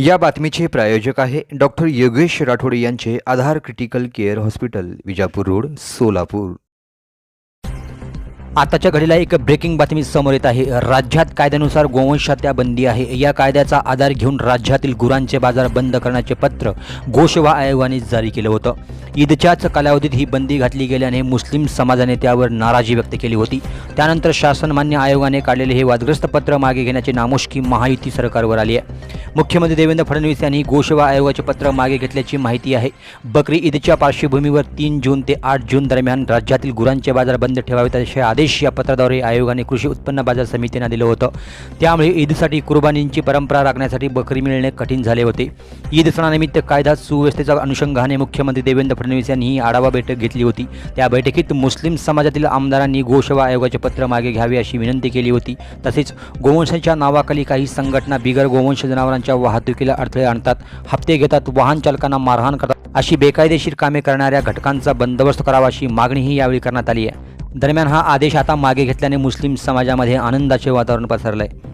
या बातमीचे प्रायोजक आहे डॉक्टर योगेश राठोड यांचे Aadhar critical care hospital Vijapur road Solapur. आताच्या घडीला एक ब्रेकिंग बातमी समोर येत आहे. राज्यात कायद्यानुसार गोवंशात्या बंदी आहे. या कायद्याचा आधार घेऊन राज्यातील गुरांचे बाजार बंद करण्याचे पत्र गोशवा आयोगाने जारी केलं होतं. ईदच्याच कालावधीत ही बंदी घातली गेल्याने मुस्लिम समाजाने त्यावर नाराजी व्यक्त केली होती. त्यानंतर शासनमान्य आयोगाने काढलेले हे वादग्रस्त पत्र मागे घेण्याची नामुष्की महायुती सरकारवर आली आहे. मुख्यमंत्री देवेंद्र फडणवीस यांनी गोशवा आयोगाचे पत्र मागे घेतल्याची माहिती आहे. बकरी ईदच्या पार्श्वभूमीवर तीन जून ते आठ जून दरम्यान राज्यातील गुरांचे बाजार बंद ठेवावेत असे आदेश या पत्राद्वारे आयोगाने कृषी उत्पन्न बाजार समितीनं दिलं होतं. त्यामुळे ईदसाठी कुर्बानींची परंपरा राखण्यासाठी बकरी मिळणे कठीण झाले होते. ईद सणानिमित्त कायदा सुव्यवस्थेच्या अनुषंगाने मुख्यमंत्री देवेंद्र फडणवीस यांनी ही आढावा बैठक घेतली होती. त्या बैठकीत मुस्लिम समाजातील आमदारांनी गोसेवा आयोगाचे पत्र मागे घ्यावे अशी विनंती केली होती. तसेच गोवंशाच्या नावाखाली काही संघटना बिगर गोवंश जनावरांच्या वाहतुकीला अडथळे आणतात हप्ते घेतात वाहन चालकांना मारहाण करतात. अशी बेकायदेशीर कामे करणाऱ्या घटकांचा बंदोबस्त करावा अशी मागणीही यावेळी करण्यात आली आहे. दरम्यान हा आदेश आता मागे घेतल्याने मुस्लिम समाजामध्ये आनंदाचे वातावरण पसरलं आहे